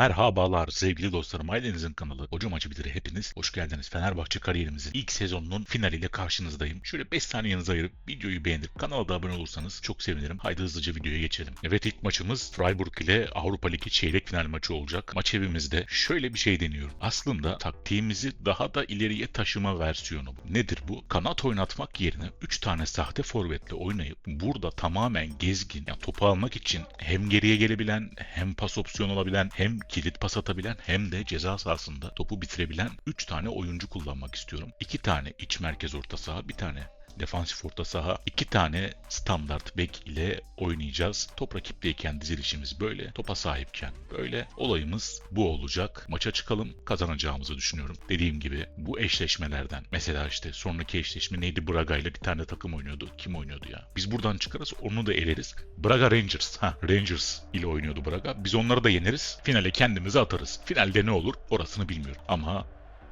Merhabalar sevgili dostlarım. Ailenizin kanalı Hoca Maçı Bitir'e hepiniz hoş geldiniz. Fenerbahçe kariyerimizin ilk sezonunun finaliyle karşınızdayım. Şöyle 5 saniyenizi ayırıp videoyu beğenip kanala da abone olursanız çok sevinirim. Haydi hızlıca videoya geçelim. Evet ilk maçımız Freiburg ile Avrupa Ligi çeyrek final maçı olacak. Maç evimizde şöyle bir şey deniyorum. Aslında taktiğimizi daha da ileriye taşıma versiyonu bu. Nedir bu? Kanat oynatmak yerine 3 tane sahte forvetle oynayıp burada tamamen gezgin, yani topu almak için hem geriye gelebilen hem pas opsiyonu olabilen hem kilit pas atabilen hem de ceza sahasında topu bitirebilen 3 tane oyuncu kullanmak istiyorum. 2 tane iç merkez orta saha, bir tane defansif orta saha, iki tane standart bek ile oynayacağız. Top rakipteyken dizilişimiz böyle, topa sahipken böyle. Olayımız bu olacak. Maça çıkalım, kazanacağımızı düşünüyorum. Dediğim gibi bu eşleşmelerden, mesela işte sonraki eşleşme neydi? Braga ile bir tane takım oynuyordu. Kim oynuyordu ya? Biz buradan çıkarız, onu da eleriz. Braga Rangers, ha Rangers ile oynuyordu Braga. Biz onları da yeneriz. Finale kendimizi atarız. Finalde ne olur? Orasını bilmiyorum. Ama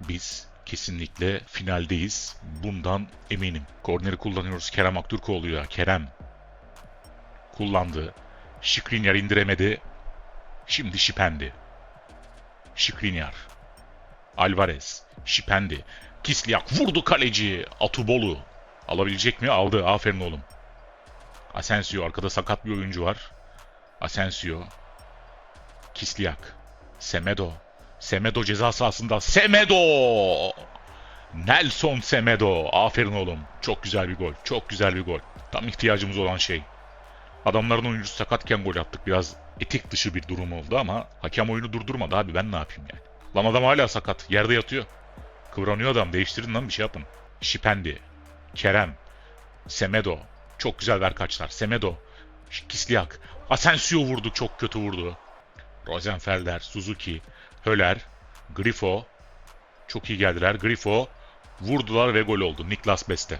biz kesinlikle finaldeyiz. Bundan eminim. Korneri kullanıyoruz. Kerem Aktürkoğlu ya. Kerem. Kullandı. Şikrinyar indiremedi. Şimdi Şipendi. Şikrinyar. Alvarez. Şipendi. Kislyak vurdu kaleci. Atubolu. Alabilecek mi? Aldı. Aferin oğlum. Asensio. Arkada sakat bir oyuncu var. Asensio. Kislyak. Semedo. Semedo ceza sahasında. Semedo! Nelson Semedo. Aferin oğlum. Çok güzel bir gol. Çok güzel bir gol. Tam ihtiyacımız olan şey. Adamların oyuncusu sakatken gol attık. Biraz etik dışı bir durum oldu ama hakem oyunu durdurmadı abi. Ben ne yapayım yani? Lan adam hala sakat. Yerde yatıyor. Kıvranıyor adam. Değiştirin lan bir şey yapın. Şipendi. Kerem. Semedo. Çok güzel ver kaçlar. Semedo. Kislyak. Asensio vurdu. Çok kötü vurdu. Rosenfelder. Suzuki. Höller, Grifo. Çok iyi geldiler. Grifo. Vurdular ve gol oldu. Niklas Beste.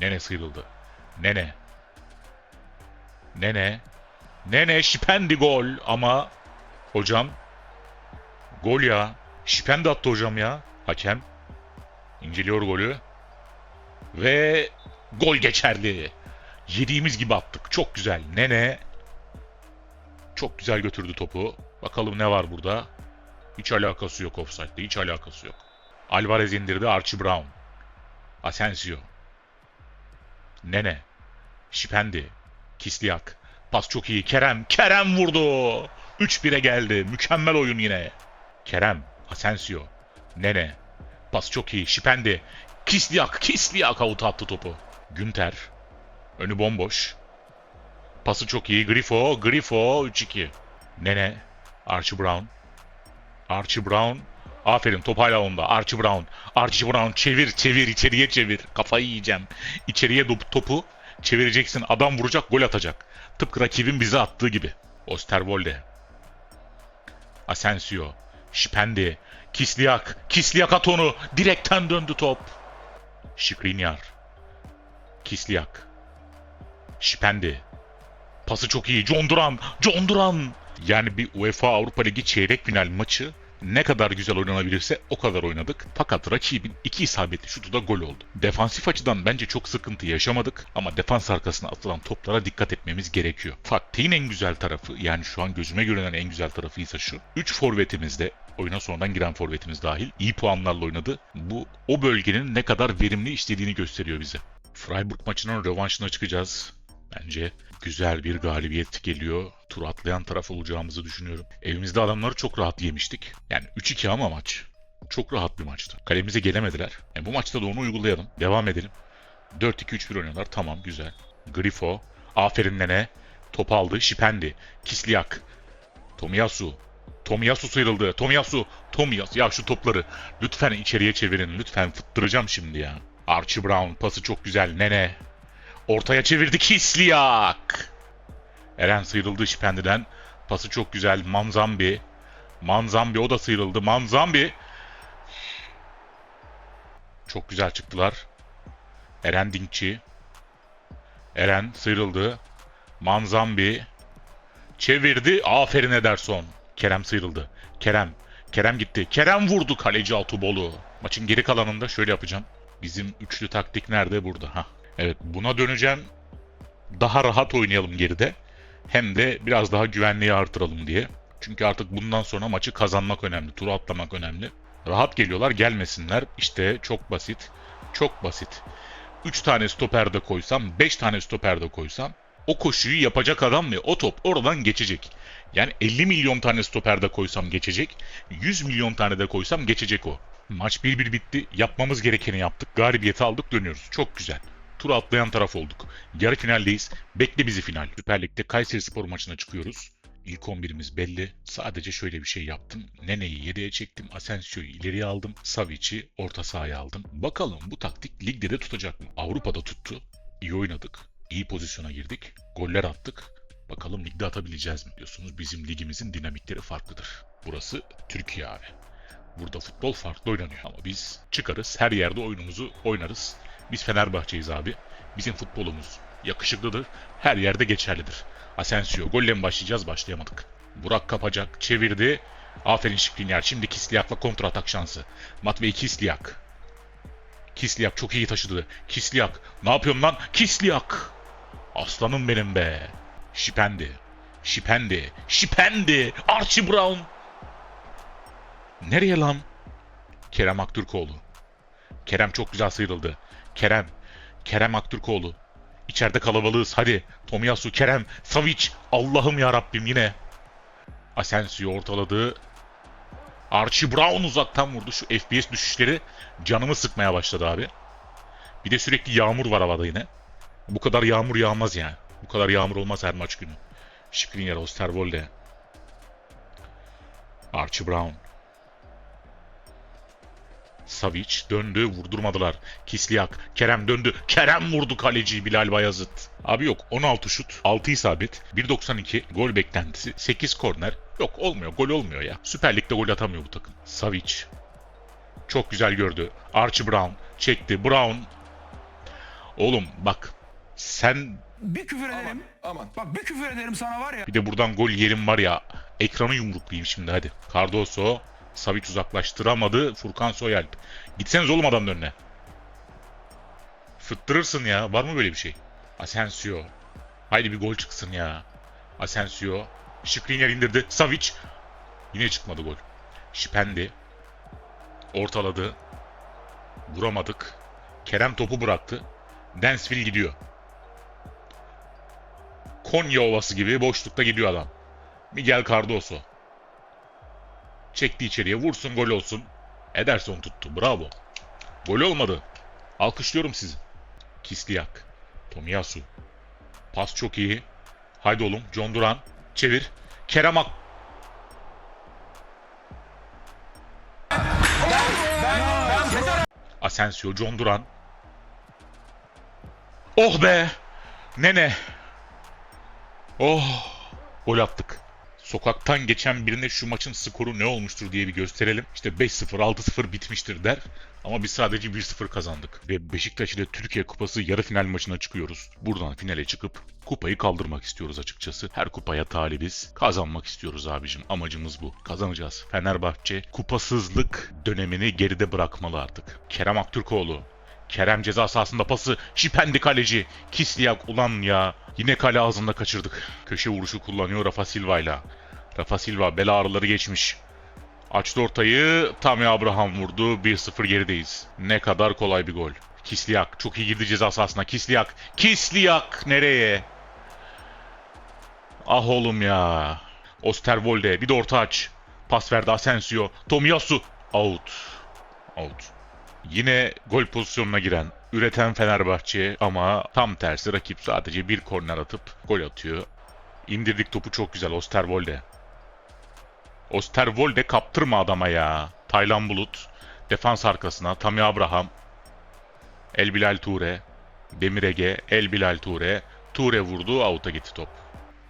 Nene sıyrıldı. Nene. Nene. Nene şipendi gol ama hocam gol ya. Şipendi attı hocam ya. Hakem inceliyor golü. Ve gol geçerli. Yediğimiz gibi attık. Çok güzel. Nene çok güzel götürdü topu. Bakalım ne var burada. Hiç alakası yok offside'de. Hiç alakası yok. Alvarez indirdi. Archie Brown. Asensio. Nene. Şipendi. Kislyak. Pas çok iyi. Kerem. Kerem vurdu. 3-1'e geldi. Mükemmel oyun yine. Kerem. Asensio. Nene. Pas çok iyi. Şipendi. Kislyak. Kislyak avuta attı topu. Günter. Önü bomboş. Pası çok iyi. Grifo. Grifo 3-2. Nene. Archie Brown. Archie Brown. Aferin top hala onda. Archie Brown. Archie Brown çevir çevir içeriye çevir. Kafayı yiyeceğim. İçeriye top- topu çevireceksin. Adam vuracak gol atacak. Tıpkı rakibin bize attığı gibi. Osterwolde. Asensio. Şipendi. Kislyak. Kislyak at onu. Direkten döndü top. Şikrinyar. Kislyak. Şipendi. Pası çok iyi. John Duran. John Duran. Yani bir UEFA Avrupa Ligi çeyrek final maçı ne kadar güzel oynanabilirse o kadar oynadık. Fakat rakibin iki isabetli şutu da gol oldu. Defansif açıdan bence çok sıkıntı yaşamadık ama defans arkasına atılan toplara dikkat etmemiz gerekiyor. Taktiğin en güzel tarafı yani şu an gözüme görünen en güzel tarafı ise şu. 3 forvetimiz de oyuna sonradan giren forvetimiz dahil iyi puanlarla oynadı. Bu o bölgenin ne kadar verimli işlediğini gösteriyor bize. Freiburg maçının rövanşına çıkacağız. Bence güzel bir galibiyet geliyor. Tur atlayan taraf olacağımızı düşünüyorum. Evimizde adamları çok rahat yemiştik. Yani 3-2 ama maç. Çok rahat bir maçtı. Kalemize gelemediler. Yani bu maçta da onu uygulayalım. Devam edelim. 4-2-3-1 oynuyorlar. Tamam güzel. Grifo. Aferin Nene. Top aldı. Şipendi. Kislyak. Tomiyasu. Tomiyasu sıyrıldı. Tomiyasu. Tomiyasu. Ya şu topları lütfen içeriye çevirin. Lütfen fıttıracağım şimdi ya. Archie Brown. Pası çok güzel. Nene. Ortaya çevirdi Kislyak. Eren sıyrıldı Şipendi'den. Pası çok güzel. Manzambi. Manzambi o da sıyrıldı. Manzambi. Çok güzel çıktılar. Eren Dinkçi. Eren sıyrıldı. Manzambi. Çevirdi. Aferin Ederson. Kerem sıyrıldı. Kerem. Kerem gitti. Kerem vurdu kaleci Altubolu. Maçın geri kalanında şöyle yapacağım. Bizim üçlü taktik nerede? Burada. Hah. Evet buna döneceğim. Daha rahat oynayalım geride. Hem de biraz daha güvenliği artıralım diye. Çünkü artık bundan sonra maçı kazanmak önemli. Turu atlamak önemli. Rahat geliyorlar gelmesinler. İşte çok basit. Çok basit. 3 tane stoper de koysam, 5 tane stoper de koysam o koşuyu yapacak adam ve o top oradan geçecek. Yani 50 milyon tane stoper de koysam geçecek, 100 milyon tane de koysam geçecek o. Maç 1-1 bitti. Yapmamız gerekeni yaptık. Galibiyeti aldık dönüyoruz. Çok güzel. Tur atlayan taraf olduk. Yarı finaldeyiz. Bekle bizi final. Süper Lig'de Kayseri Spor maçına çıkıyoruz. İlk 11'imiz belli. Sadece şöyle bir şey yaptım. Nene'yi yediye çektim. Asensio'yu ileriye aldım. Savic'i orta sahaya aldım. Bakalım bu taktik ligde de tutacak mı? Avrupa'da tuttu. İyi oynadık. İyi pozisyona girdik. Goller attık. Bakalım ligde atabileceğiz mi diyorsunuz. Bizim ligimizin dinamikleri farklıdır. Burası Türkiye abi. Burada futbol farklı oynanıyor ama biz çıkarız her yerde oyunumuzu oynarız. Biz Fenerbahçe'yiz abi. Bizim futbolumuz yakışıklıdır. Her yerde geçerlidir. Asensio golle mi başlayacağız? Başlayamadık. Burak kapacak. Çevirdi. Aferin Şikrinyar. Şimdi Kisliyak'la kontra atak şansı. Matvey Kisliyak. Kisliyak çok iyi taşıdı. Kisliyak. Ne yapıyorsun lan? Kisliyak. Aslanım benim be. Şipendi. Şipendi. Şipendi. Archie Brown. Nereye lan? Kerem Aktürkoğlu. Kerem çok güzel sıyrıldı. Kerem. Kerem Aktürkoğlu. İçeride kalabalığız. Hadi. Tomiyasu, Kerem, Savic. Allah'ım ya Rabbim yine. Asensio ortaladı. Archie Brown uzaktan vurdu. Şu FPS düşüşleri canımı sıkmaya başladı abi. Bir de sürekli yağmur var havada yine. Bu kadar yağmur yağmaz yani. Bu kadar yağmur olmaz her maç günü. Skriniar, Osterwolde. Archie Brown. Savic döndü vurdurmadılar. Kisliyak. Kerem döndü. Kerem vurdu kaleci Bilal Bayazıt. Abi yok 16 şut, 6 isabet, 1.92 gol beklentisi, 8 korner. Yok olmuyor gol olmuyor ya. Süper Lig'de gol atamıyor bu takım. Savic. Çok güzel gördü. Archie Brown çekti. Brown. Oğlum bak sen Bir küfür ederim. Aman. Bak bir küfür ederim sana var ya. bir de buradan gol yerim var ya. Ekranı yumruklayayım şimdi hadi. Cardoso. Savic uzaklaştıramadı. Furkan Soyalp. Gitseniz oğlum adamın önüne. Fıttırırsın ya. Var mı böyle bir şey? Asensio. Haydi bir gol çıksın ya. Asensio. Skriniar indirdi. Savic. Yine çıkmadı gol. Şipendi. Ortaladı. Vuramadık. Kerem topu bıraktı. Densville gidiyor. Konya Ovası gibi boşlukta gidiyor adam. Miguel Cardoso. Çekti içeriye vursun gol olsun. Ederson tuttu. Bravo. Gol olmadı. Alkışlıyorum sizi. Kisliyak. Tomiyasu. Pas çok iyi. Haydi oğlum. John Duran. Çevir. Kerem Ak... Asensio. John Duran. Oh be. Nene. Oh. Gol attık. Sokaktan geçen birine şu maçın skoru ne olmuştur diye bir gösterelim. İşte 5-0, 6-0 bitmiştir der. Ama biz sadece 1-0 kazandık. Ve Beşiktaş ile Türkiye Kupası yarı final maçına çıkıyoruz. Buradan finale çıkıp kupayı kaldırmak istiyoruz açıkçası. Her kupaya talibiz. Kazanmak istiyoruz abicim. Amacımız bu. Kazanacağız. Fenerbahçe kupasızlık dönemini geride bırakmalı artık. Kerem Aktürkoğlu Kerem ceza sahasında pası. Şipendi kaleci. Kisliyak ulan ya. Yine kale ağzında kaçırdık. Köşe vuruşu kullanıyor Rafa Silva ile. Rafa Silva bel ağrıları geçmiş. Açtı ortayı. Tammy Abraham vurdu. 1-0 gerideyiz. Ne kadar kolay bir gol. Kisliyak çok iyi girdi ceza sahasına. Kisliyak. Kisliyak nereye? Ah oğlum ya. Osterwolde bir de orta aç. Pas verdi Asensio. Tomiyasu. Out. Out. Yine gol pozisyonuna giren, üreten Fenerbahçe ama tam tersi rakip sadece bir korner atıp gol atıyor. İndirdik topu çok güzel Osterwolde. Osterwolde kaptırma adama ya. Taylan Bulut. Defans arkasına Tammy Abraham. El Bilal Ture. Demir Ege. El Bilal Ture. Ture vurdu. Out'a gitti top.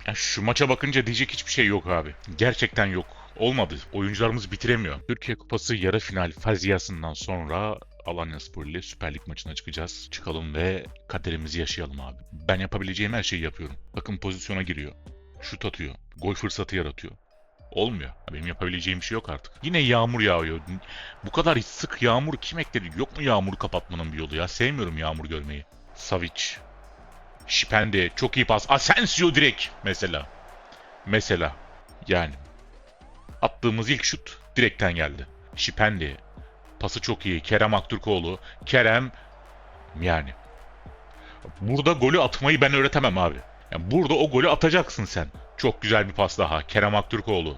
Ya şu maça bakınca diyecek hiçbir şey yok abi. Gerçekten yok. Olmadı. Oyuncularımız bitiremiyor. Türkiye Kupası yarı final faziyasından sonra Alanya Spor ile Süper Lig maçına çıkacağız. Çıkalım ve kaderimizi yaşayalım abi. Ben yapabileceğim her şeyi yapıyorum. Bakın pozisyona giriyor. Şut atıyor. Gol fırsatı yaratıyor. Olmuyor. Benim yapabileceğim bir şey yok artık. Yine yağmur yağıyor. Bu kadar sık yağmur kim ekledi? Yok mu yağmur kapatmanın bir yolu ya? Sevmiyorum yağmur görmeyi. Savic. Şipendi. Çok iyi pas. Asensio direkt mesela. Mesela. Yani Attığımız ilk şut direkten geldi. Şipendi. Pası çok iyi. Kerem Aktürkoğlu. Kerem yani. Burada golü atmayı ben öğretemem abi. Yani burada o golü atacaksın sen. Çok güzel bir pas daha. Kerem Aktürkoğlu.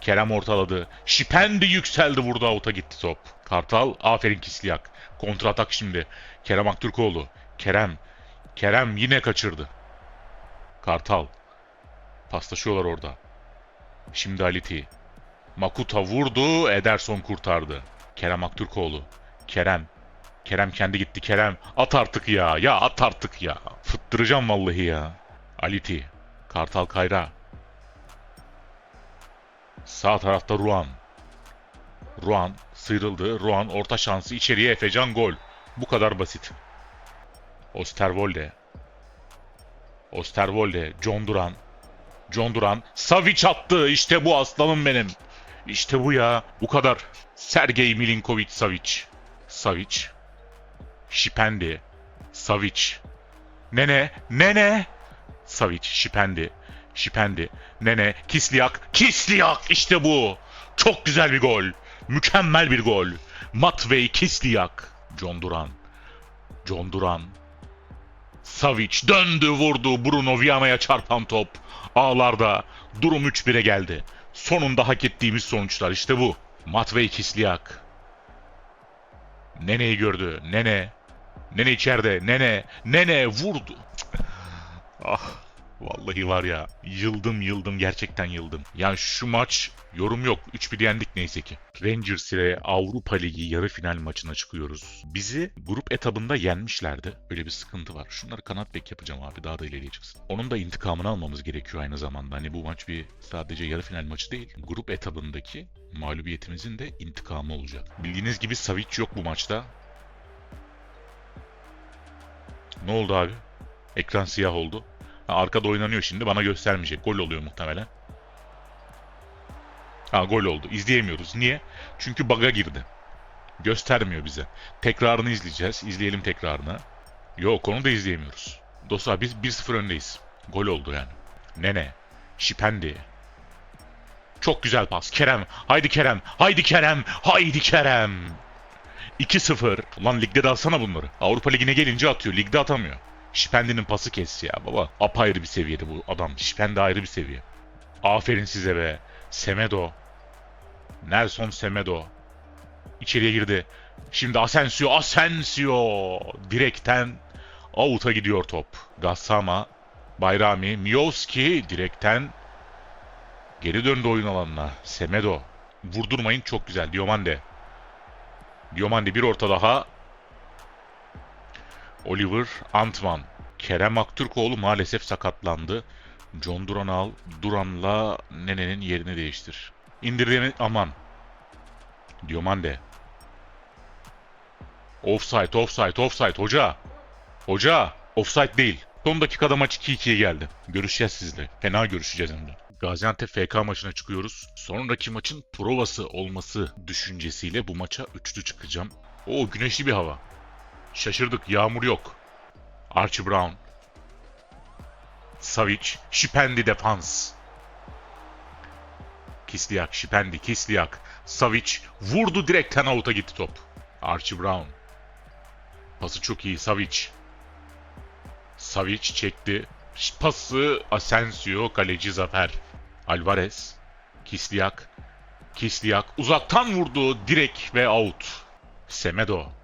Kerem ortaladı. Şipendi yükseldi burada avuta gitti top. Kartal aferin Kisliyak. Kontratak şimdi. Kerem Aktürkoğlu. Kerem. Kerem yine kaçırdı. Kartal. Paslaşıyorlar orada. Şimdi Aliti. Makuta vurdu. Ederson kurtardı. Kerem Aktürkoğlu. Kerem. Kerem kendi gitti. Kerem. At artık ya. Ya at artık ya. Fıttıracağım vallahi ya. Aliti. Kartal Kayra. Sağ tarafta Ruan. Ruan sıyrıldı. Ruan orta şansı içeriye Efecan gol. Bu kadar basit. Osterwolde. Osterwolde. John Duran. John Duran. Savic attı. İşte bu aslanım benim. İşte bu ya. Bu kadar. Sergey Milinkovic Savic. Savic. Şipendi. Savic. Nene. Nene. Savic. Şipendi. Şipendi. Nene. Kisliyak. Kisliyak. İşte bu. Çok güzel bir gol. Mükemmel bir gol. Matvey Kisliyak. John Duran. John Duran. Savic döndü vurdu Bruno Viana'ya çarpan top. Ağlarda durum 3-1'e geldi. Sonunda hak ettiğimiz sonuçlar işte bu. Matvey Kisliyak. Nene'yi gördü. Nene. Nene içeride. Nene. Nene vurdu. Ah. Vallahi var ya yıldım yıldım gerçekten yıldım. Yani şu maç yorum yok 3-1 yendik neyse ki. Rangers ile Avrupa Ligi yarı final maçına çıkıyoruz. Bizi grup etabında yenmişlerdi. Öyle bir sıkıntı var. Şunları kanat bek yapacağım abi daha da ileriye çıksın. Onun da intikamını almamız gerekiyor aynı zamanda. Hani bu maç bir sadece yarı final maçı değil. Grup etabındaki mağlubiyetimizin de intikamı olacak. Bildiğiniz gibi Savic yok bu maçta. Ne oldu abi? Ekran siyah oldu. Ha, arkada oynanıyor şimdi. Bana göstermeyecek. Gol oluyor muhtemelen. Ha gol oldu. İzleyemiyoruz. Niye? Çünkü bug'a girdi. Göstermiyor bize. Tekrarını izleyeceğiz. İzleyelim tekrarını. Yok onu da izleyemiyoruz. Dostlar biz 1-0 öndeyiz. Gol oldu yani. Nene. Şipendi. Çok güzel pas. Kerem. Haydi Kerem. Haydi Kerem. Haydi Kerem. 2-0. Ulan ligde de alsana bunları. Avrupa Ligi'ne gelince atıyor. Ligde atamıyor. Şipendi'nin pası kes ya baba. Apayrı bir seviyede bu adam. Şipendi ayrı bir seviye. Aferin size be. Semedo. Nelson Semedo. İçeriye girdi. Şimdi Asensio. Asensio. Direkten out'a gidiyor top. Gassama. Bayrami. Miowski direkten geri döndü oyun alanına. Semedo. Vurdurmayın çok güzel. Diomande. Diomande bir orta daha. Oliver Antman. Kerem Aktürkoğlu maalesef sakatlandı. John Duran'ı al. Duran'la Nene'nin yerini değiştir. İndirdiğini aman. Diomande. Offside, offside, offside. Hoca. Hoca. Offside değil. Son dakikada maç 2-2'ye geldi. Görüşeceğiz sizle. Fena görüşeceğiz hem de. Gaziantep FK maçına çıkıyoruz. Sonraki maçın provası olması düşüncesiyle bu maça üçlü çıkacağım. O güneşli bir hava. Şaşırdık. Yağmur yok. Archie Brown. Savic. Şipendi defans. Kisliyak. Şipendi. Kisliyak. Savic. Vurdu direkten out'a gitti top. Archie Brown. Pası çok iyi. Savic. Savic çekti. Pası Asensio. Kaleci Zafer. Alvarez. Kisliyak. Kisliyak. Uzaktan vurdu. Direk ve out. Semedo.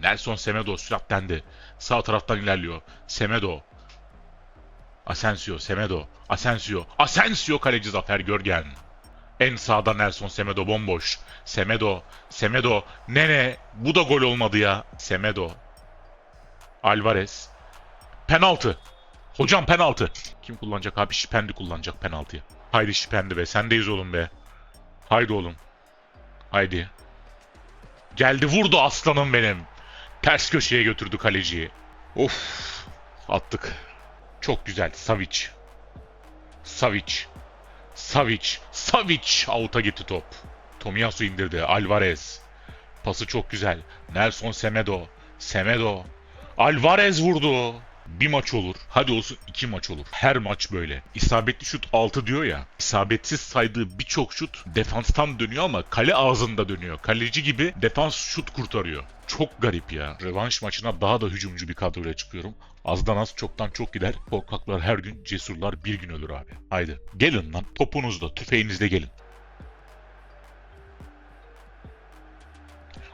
Nelson Semedo süratlendi. Sağ taraftan ilerliyor. Semedo. Asensio, Semedo. Asensio. Asensio kaleci Zafer Görgen. En sağda Nelson Semedo bomboş. Semedo. Semedo. Nene. Bu da gol olmadı ya. Semedo. Alvarez. Penaltı. Hocam penaltı. Kim kullanacak abi? Şipendi kullanacak penaltıyı. Haydi Şipendi be. Sendeyiz oğlum be. Haydi oğlum. Haydi. Geldi vurdu aslanım benim. Ters köşeye götürdü kaleciyi. Of. Attık. Çok güzel. Savic. Savic. Savic. Savic. Out'a gitti top. Tomiyasu indirdi. Alvarez. Pası çok güzel. Nelson Semedo. Semedo. Alvarez vurdu. Bir maç olur. Hadi olsun iki maç olur. Her maç böyle. İsabetli şut 6 diyor ya. İsabetsiz saydığı birçok şut defanstan dönüyor ama kale ağzında dönüyor. Kaleci gibi defans şut kurtarıyor. Çok garip ya. Revanş maçına daha da hücumcu bir kadroyla çıkıyorum. Azdan az çoktan çok gider. Korkaklar her gün, cesurlar bir gün ölür abi. Haydi. Gelin lan. Topunuzla, tüfeğinizle gelin.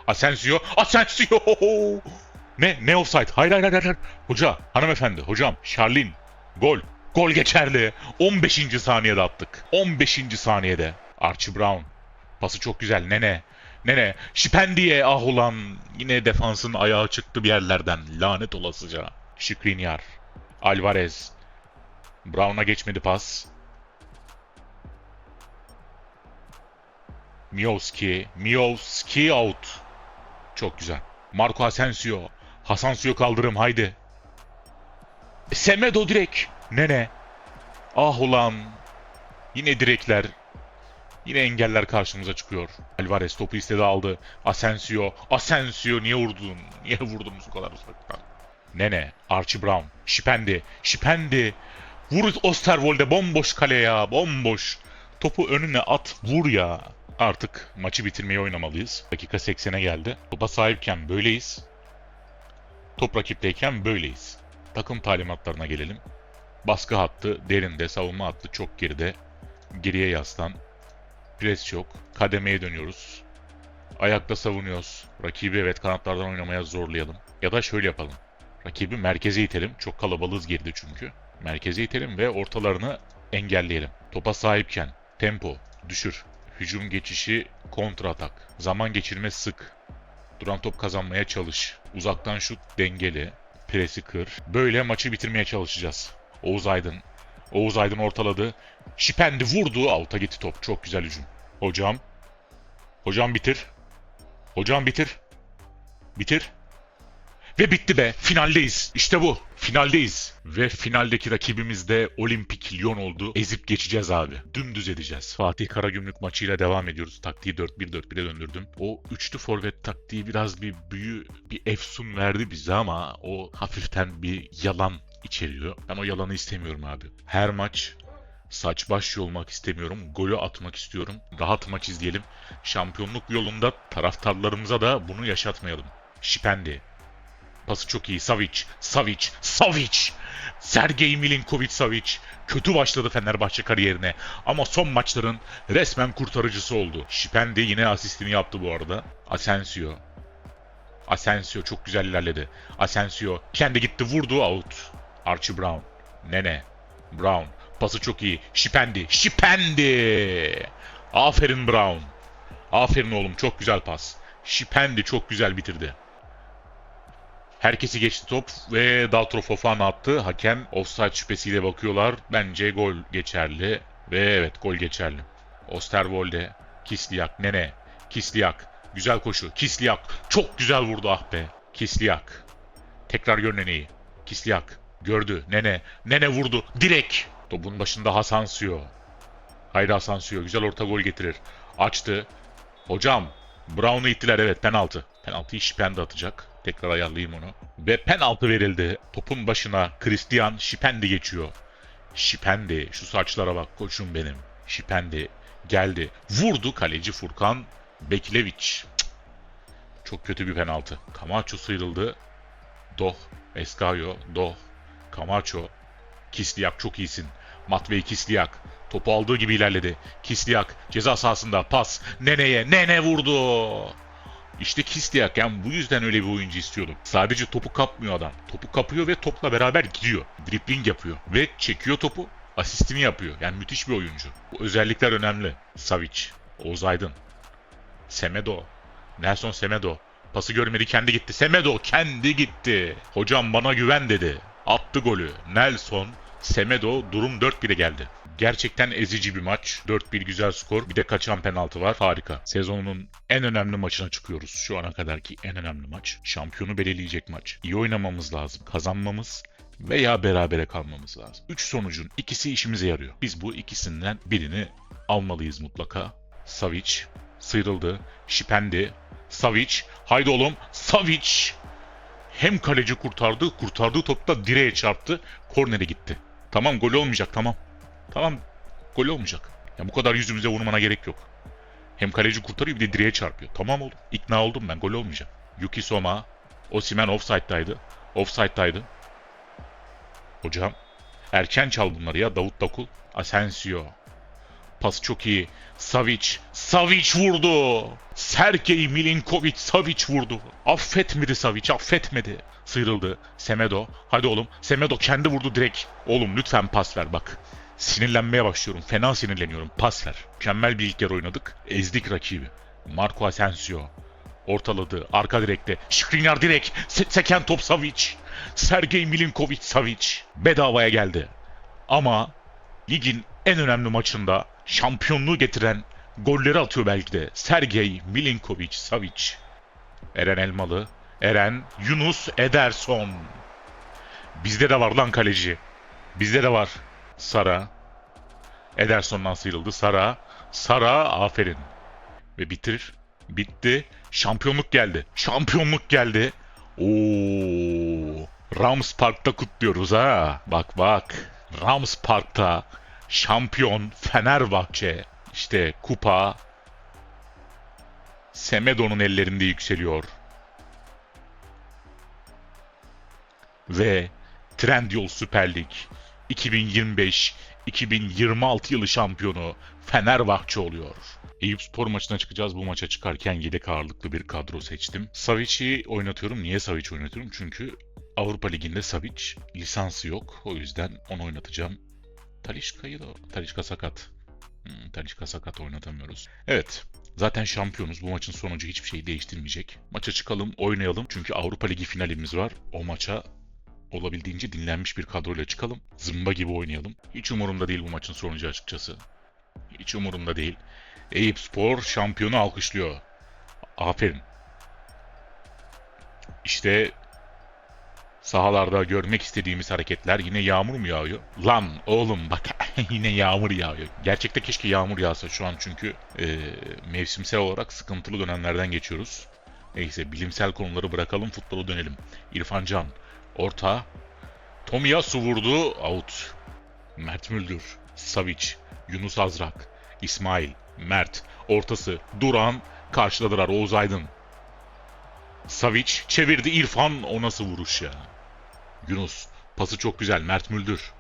Asensio, Asensio! Ne? Ne offside? Hayır hayır hayır. hayır. Hoca, hanımefendi, hocam, Charlin. Gol. Gol geçerli. 15. saniyede attık. 15. saniyede. Archie Brown. Pası çok güzel. Nene. Nene. Şipendiye ah ulan. Yine defansın ayağı çıktı bir yerlerden. Lanet olasıca. Şikrinyar. Alvarez. Brown'a geçmedi pas. Miowski. Miowski out. Çok güzel. Marco Asensio. Asensio kaldırım haydi. Semedo direk. Nene. Ah ulan. Yine direkler. Yine engeller karşımıza çıkıyor. Alvarez topu istedi aldı. Asensio. Asensio niye vurdun? Niye vurdunuz bu kadar uzaktan? Nene. Archie Brown. Şipendi. Şipendi. Vur Osterwolde bomboş kale ya. Bomboş. Topu önüne at. Vur ya. Artık maçı bitirmeyi oynamalıyız. Dakika 80'e geldi. Topa sahipken böyleyiz. Top rakipteyken böyleyiz. Takım talimatlarına gelelim. Baskı hattı derinde, savunma hattı çok geride. Geriye yaslan. Pres yok. Kademeye dönüyoruz. Ayakta savunuyoruz. Rakibi evet kanatlardan oynamaya zorlayalım. Ya da şöyle yapalım. Rakibi merkeze itelim. Çok kalabalığız geride çünkü. Merkeze itelim ve ortalarını engelleyelim. Topa sahipken tempo düşür. Hücum geçişi kontra atak. Zaman geçirme sık. Duran top kazanmaya çalış. Uzaktan şut dengeli. Presi kır. Böyle maçı bitirmeye çalışacağız. Oğuz Aydın. Oğuz Aydın ortaladı. Şipendi vurdu. Alta gitti top. Çok güzel hücum. Hocam. Hocam bitir. Hocam bitir. Bitir. Ve bitti be. Finaldeyiz. İşte bu. Finaldeyiz. Ve finaldeki rakibimiz de Olimpik Lyon oldu. Ezip geçeceğiz abi. Dümdüz edeceğiz. Fatih Karagümrük maçıyla devam ediyoruz. Taktiği 4-1-4-1'e döndürdüm. O üçlü forvet taktiği biraz bir büyü, bir efsun verdi bize ama o hafiften bir yalan içeriyor. Ben o yalanı istemiyorum abi. Her maç saç baş olmak istemiyorum. Golü atmak istiyorum. Rahat maç izleyelim. Şampiyonluk yolunda taraftarlarımıza da bunu yaşatmayalım. Şipendi. Pası çok iyi. Savic. Savic. Savic. Sergey Milinkovic Savic. Kötü başladı Fenerbahçe kariyerine. Ama son maçların resmen kurtarıcısı oldu. Şipendi yine asistini yaptı bu arada. Asensio. Asensio çok güzel ilerledi. Asensio kendi gitti vurdu out. Archie Brown. Nene. Brown. Pası çok iyi. Şipendi. Şipendi. Aferin Brown. Aferin oğlum çok güzel pas. Şipendi çok güzel bitirdi. Herkesi geçti top ve Daltro Fofana attı. Hakem offside şüphesiyle bakıyorlar. Bence gol geçerli. Ve evet gol geçerli. Osterwolde, Kisliak, Nene, Kisliak. Güzel koşu. Kisliak. Çok güzel vurdu ah be. Kisliak. Tekrar gör Nene'yi. Kisliak. Gördü. Nene. Nene vurdu. Direk. Topun başında Hasansio. Haydi Hasansio. Güzel orta gol getirir. Açtı. Hocam. Brown'u ittiler evet penaltı. Penaltıyı Şipendi atacak. Tekrar ayarlayayım onu. Ve penaltı verildi. Topun başına Christian Şipendi geçiyor. Şipendi. Şu saçlara bak koçum benim. Şipendi. Geldi. Vurdu kaleci Furkan Bekileviç. Çok kötü bir penaltı. Camacho sıyrıldı. Doh. Escayo. Doh. Camacho. Kisliyak çok iyisin. Matvey Kisliyak. Topu aldığı gibi ilerledi. Kisliyak ceza sahasında pas. Nene'ye. Nene vurdu. İşte Kisliyak yani bu yüzden öyle bir oyuncu istiyordum. Sadece topu kapmıyor adam. Topu kapıyor ve topla beraber gidiyor. Dribling yapıyor. Ve çekiyor topu. Asistini yapıyor. Yani müthiş bir oyuncu. Bu özellikler önemli. Savic, Oğuz Aydın, Semedo, Nelson Semedo. Pası görmedi kendi gitti. Semedo kendi gitti. Hocam bana güven dedi. Attı golü. Nelson Semedo durum 4-1'e geldi. Gerçekten ezici bir maç. 4-1 güzel skor. Bir de kaçan penaltı var. Harika. Sezonun en önemli maçına çıkıyoruz. Şu ana kadarki en önemli maç. Şampiyonu belirleyecek maç. İyi oynamamız lazım. Kazanmamız veya berabere kalmamız lazım. 3 sonucun ikisi işimize yarıyor. Biz bu ikisinden birini almalıyız mutlaka. Savic sıyrıldı. Şipendi. Savic. Haydi oğlum. Savic. Hem kaleci kurtardı, kurtardığı topta direğe çarptı, kornere gitti. Tamam gol olmayacak tamam. Tamam gol olmayacak. Ya bu kadar yüzümüze vurmana gerek yok. Hem kaleci kurtarıyor bir de direğe çarpıyor. Tamam oğlum. İkna oldum ben gol olmayacak. Yuki Soma, Osimen offside'daydı. Offside'daydı. Hocam erken çal bunları ya Davut Dakul. Asensio. Pas çok iyi. Savic. Savic vurdu. Sergey Milinkovic Savic vurdu. Affetmedi Savic affetmedi. Sıyrıldı. Semedo. Hadi oğlum. Semedo kendi vurdu direkt. Oğlum lütfen pas ver bak. Sinirlenmeye başlıyorum. Fena sinirleniyorum. Pas ver. Mükemmel bir ilk yarı oynadık. Ezdik rakibi. Marco Asensio. Ortaladı. Arka direkte. Skriniar direkt. Se- seken top Savic. Sergey Milinkovic Savic. Bedavaya geldi. Ama ligin en önemli maçında şampiyonluğu getiren golleri atıyor belki de. Sergey Milinkovic Savic. Eren Elmalı. Eren Yunus Ederson. Bizde de var lan kaleci. Bizde de var. Sara. Ederson'dan sıyrıldı. Sara. Sara aferin. Ve bitir. Bitti. Şampiyonluk geldi. Şampiyonluk geldi. Oo. Rams Park'ta kutluyoruz ha. Bak bak. Rams Park'ta şampiyon Fenerbahçe. İşte kupa Semedo'nun ellerinde yükseliyor. Ve Trendyol Süper Lig 2025-2026 yılı şampiyonu Fenerbahçe oluyor. Eyüp Spor maçına çıkacağız. Bu maça çıkarken yedek ağırlıklı bir kadro seçtim. Savic'i oynatıyorum. Niye Savic oynatıyorum? Çünkü Avrupa Ligi'nde Savic lisansı yok. O yüzden onu oynatacağım. Talişka'yı da... Talişka sakat. Hmm, Talişka sakat oynatamıyoruz. Evet. Zaten şampiyonuz. Bu maçın sonucu hiçbir şey değiştirmeyecek. Maça çıkalım, oynayalım. Çünkü Avrupa Ligi finalimiz var. O maça olabildiğince dinlenmiş bir kadroyla çıkalım. Zımba gibi oynayalım. Hiç umurumda değil bu maçın sonucu açıkçası. Hiç umurumda değil. Eyüp Spor şampiyonu alkışlıyor. Aferin. İşte sahalarda görmek istediğimiz hareketler. Yine yağmur mu yağıyor? Lan oğlum bak yine yağmur yağıyor. Gerçekte keşke yağmur yağsa şu an çünkü e, mevsimsel olarak sıkıntılı dönemlerden geçiyoruz. Neyse bilimsel konuları bırakalım futbola dönelim. İrfan Can orta. Tomiyasu vurdu. Out. Mert Müldür. Savic. Yunus Azrak. İsmail. Mert. Ortası. Duran. Karşıladılar Oğuz Aydın. Savic çevirdi İrfan. O nasıl vuruş ya? Yunus. Pası çok güzel. Mert Müldür.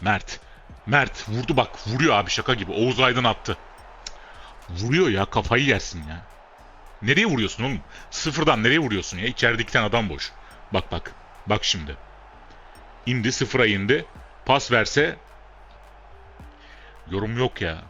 Mert. Mert vurdu bak. Vuruyor abi şaka gibi. Oğuz Aydın attı. Vuruyor ya kafayı yersin ya. Nereye vuruyorsun oğlum? Sıfırdan nereye vuruyorsun ya? Tane adam boş. Bak bak. Bak şimdi. İndi sıfıra indi. Pas verse yorum yok ya.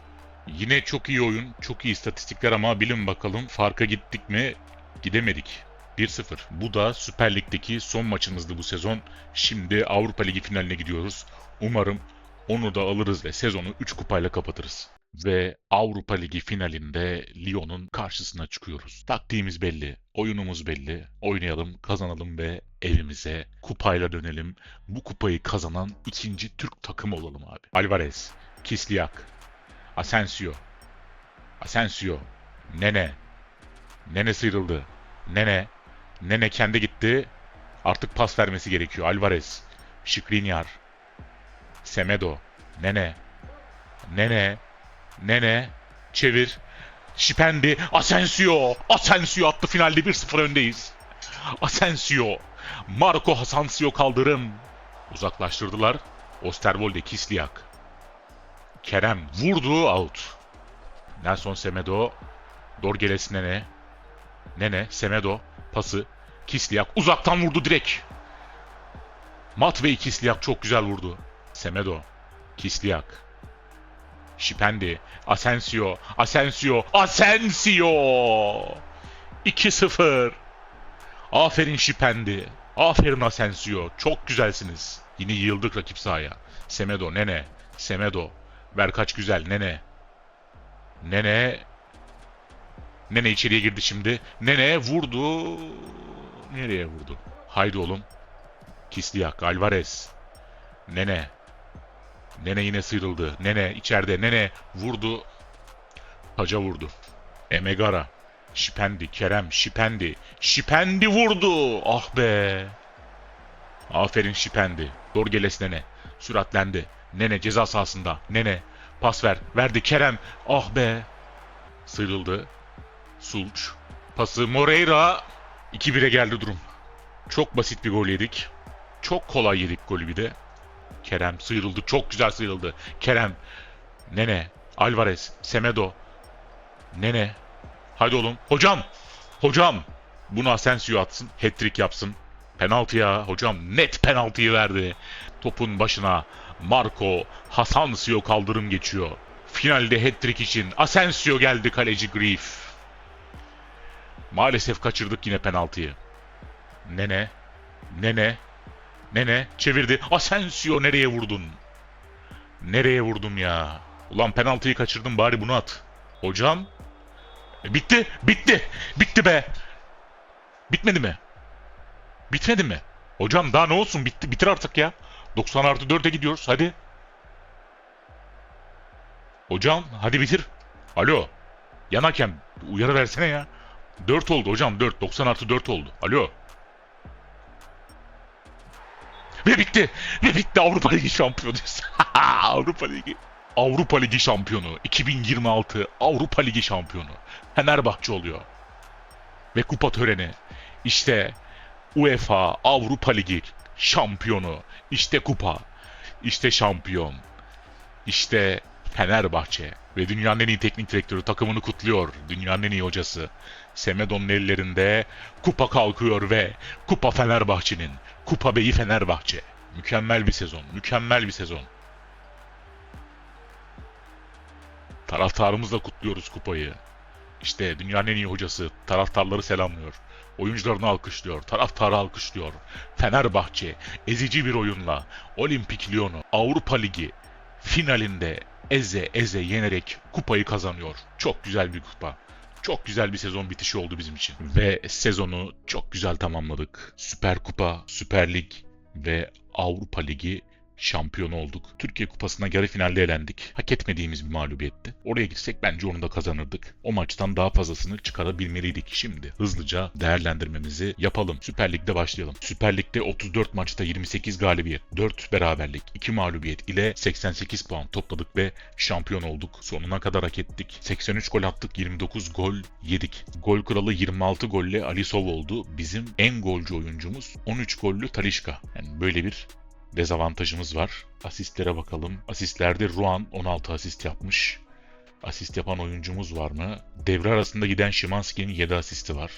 Yine çok iyi oyun, çok iyi istatistikler ama bilin bakalım farka gittik mi? Gidemedik. 1-0. Bu da Süper Lig'deki son maçımızdı bu sezon. Şimdi Avrupa Ligi finaline gidiyoruz. Umarım onu da alırız ve sezonu 3 kupayla kapatırız. Ve Avrupa Ligi finalinde Lyon'un karşısına çıkıyoruz. Taktiğimiz belli, oyunumuz belli. Oynayalım, kazanalım ve evimize kupayla dönelim. Bu kupayı kazanan ikinci Türk takımı olalım abi. Alvarez, Kisliak, Asensio, Asensio, Nene, Nene sıyrıldı. Nene, Nene kendi gitti. Artık pas vermesi gerekiyor. Alvarez, Skriniar, Semedo, Nene, Nene, Nene, çevir. Şipendi, Asensio, Asensio attı finalde 1-0 öndeyiz. Asensio, Marco Asensio kaldırım. Uzaklaştırdılar. Osterwolde, Kisliak. Kerem vurdu out. Nelson Semedo. Dorgeles Nene. Nene, Semedo. Pası. Kisliak uzaktan vurdu direkt. Matvey Kisliak çok güzel vurdu. Semedo. Kisliak. Şipendi. Asensio. Asensio. Asensio. 2-0. Aferin Şipendi. Aferin Asensio. Çok güzelsiniz. Yine yığıldık rakip sahaya. Semedo. Nene. Semedo. Ver kaç güzel. Nene. Nene. Nene içeriye girdi şimdi. Nene vurdu. Nereye vurdu? Haydi oğlum. Kisliak. Alvarez. Nene. Nene yine sıyrıldı. Nene içeride. Nene vurdu. Taca vurdu. Emegara. Şipendi. Kerem. Şipendi. Şipendi vurdu. Ah be. Aferin Şipendi. Dorgeles Nene. Süratlendi. Nene ceza sahasında. Nene. Pas ver. Verdi Kerem. Ah be. Sıyrıldı. Sulç. Pası Moreira. 2-1'e geldi durum. Çok basit bir gol yedik. Çok kolay yedik golü bir de. Kerem sıyrıldı. Çok güzel sıyrıldı. Kerem. Nene. Alvarez. Semedo. Nene. Hadi oğlum. Hocam. Hocam. Bunu Asensio atsın. Hat-trick yapsın. Penaltı ya. Hocam net penaltıyı verdi. Topun başına Marco Asensio kaldırım geçiyor. Finalde hat-trick için Asensio geldi kaleci Grief. Maalesef kaçırdık yine penaltıyı. Nene. Nene. Nene çevirdi. Asensio nereye vurdun? Nereye vurdum ya? Ulan penaltıyı kaçırdım bari bunu at. Hocam. E, bitti. Bitti. Bitti be. Bitmedi mi? Bitmedi mi? Hocam daha ne olsun bitti. Bitir artık ya. 90 artı 4'e gidiyoruz. Hadi. Hocam hadi bitir. Alo. Yan hakem uyarı versene ya. 4 oldu hocam 4. 90 artı 4 oldu. Alo. Ve bitti. Ve bitti Avrupa Ligi şampiyonuyuz. Avrupa Ligi. Avrupa Ligi şampiyonu. 2026 Avrupa Ligi şampiyonu. Fenerbahçe oluyor. Ve kupa töreni. İşte UEFA Avrupa Ligi şampiyonu. İşte kupa. İşte şampiyon. İşte Fenerbahçe. Ve dünyanın en iyi teknik direktörü takımını kutluyor. Dünyanın en iyi hocası. Semedo'nun ellerinde kupa kalkıyor ve kupa Fenerbahçe'nin. Kupa Beyi Fenerbahçe. Mükemmel bir sezon. Mükemmel bir sezon. Taraftarımızla kutluyoruz kupayı. İşte dünyanın en iyi hocası taraftarları selamlıyor. Oyuncularını alkışlıyor, taraftarı alkışlıyor. Fenerbahçe ezici bir oyunla Olimpik Lyon'u Avrupa Ligi finalinde eze eze yenerek kupayı kazanıyor. Çok güzel bir kupa. Çok güzel bir sezon bitişi oldu bizim için. Ve sezonu çok güzel tamamladık. Süper Kupa, Süper Lig ve Avrupa Ligi şampiyonu olduk. Türkiye Kupası'na yarı finalde elendik. Hak etmediğimiz bir mağlubiyetti. Oraya gitsek bence onu da kazanırdık. O maçtan daha fazlasını çıkarabilmeliydik. Şimdi hızlıca değerlendirmemizi yapalım. Süper Lig'de başlayalım. Süper Lig'de 34 maçta 28 galibiyet, 4 beraberlik, 2 mağlubiyet ile 88 puan topladık ve şampiyon olduk. Sonuna kadar hak ettik. 83 gol attık, 29 gol yedik. Gol kralı 26 golle Alisov oldu. Bizim en golcü oyuncumuz 13 gollü Talişka. Yani böyle bir dezavantajımız var. Asistlere bakalım. Asistlerde Ruan 16 asist yapmış. Asist yapan oyuncumuz var mı? Devre arasında giden Şimanski'nin 7 asisti var.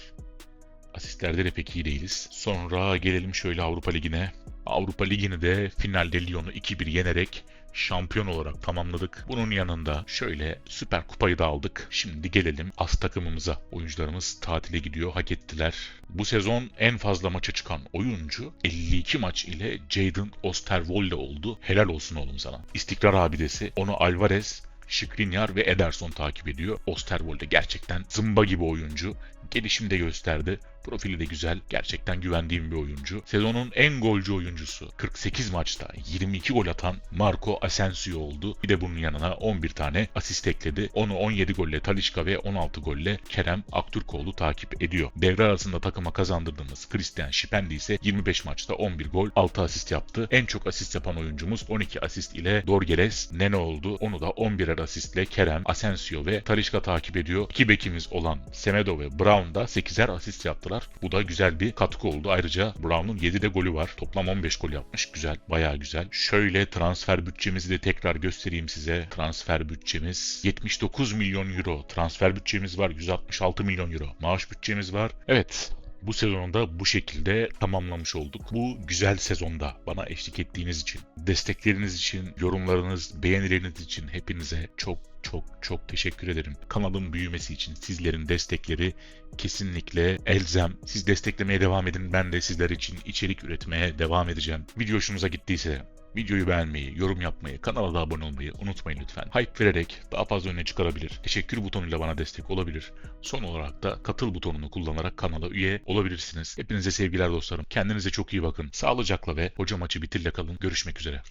Asistlerde de pek iyi değiliz. Sonra gelelim şöyle Avrupa Ligi'ne. Avrupa Ligi'ni de finalde Lyon'u 2-1 yenerek şampiyon olarak tamamladık. Bunun yanında şöyle Süper Kupayı da aldık. Şimdi gelelim as takımımıza. Oyuncularımız tatile gidiyor, hak ettiler. Bu sezon en fazla maça çıkan oyuncu 52 maç ile Jadon Osterwolde oldu. Helal olsun oğlum sana. İstikrar abidesi. Onu Alvarez, Skriniar ve Ederson takip ediyor. Osterwolde gerçekten zımba gibi oyuncu. Gelişim de gösterdi. Profili de güzel. Gerçekten güvendiğim bir oyuncu. Sezonun en golcü oyuncusu. 48 maçta 22 gol atan Marco Asensio oldu. Bir de bunun yanına 11 tane asist ekledi. Onu 17 golle Talişka ve 16 golle Kerem Aktürkoğlu takip ediyor. Devre arasında takıma kazandırdığımız Christian Şipendi ise 25 maçta 11 gol 6 asist yaptı. En çok asist yapan oyuncumuz 12 asist ile Dorgeles Nene oldu. Onu da 11'er asistle Kerem, Asensio ve Talişka takip ediyor. İki bekimiz olan Semedo ve Brown da 8'er asist yaptılar. Bu da güzel bir katkı oldu. Ayrıca Brown'un 7'de golü var. Toplam 15 gol yapmış. Güzel. Bayağı güzel. Şöyle transfer bütçemizi de tekrar göstereyim size. Transfer bütçemiz 79 milyon euro. Transfer bütçemiz var 166 milyon euro. Maaş bütçemiz var. Evet. Bu sezonu da bu şekilde tamamlamış olduk. Bu güzel sezonda bana eşlik ettiğiniz için, destekleriniz için, yorumlarınız, beğenileriniz için hepinize çok çok çok teşekkür ederim. Kanalın büyümesi için sizlerin destekleri kesinlikle elzem. Siz desteklemeye devam edin. Ben de sizler için içerik üretmeye devam edeceğim. Video hoşunuza gittiyse videoyu beğenmeyi, yorum yapmayı, kanala da abone olmayı unutmayın lütfen. Hype vererek daha fazla öne çıkarabilir. Teşekkür butonuyla bana destek olabilir. Son olarak da katıl butonunu kullanarak kanala üye olabilirsiniz. Hepinize sevgiler dostlarım. Kendinize çok iyi bakın. Sağlıcakla ve hoca maçı bitirle kalın. Görüşmek üzere.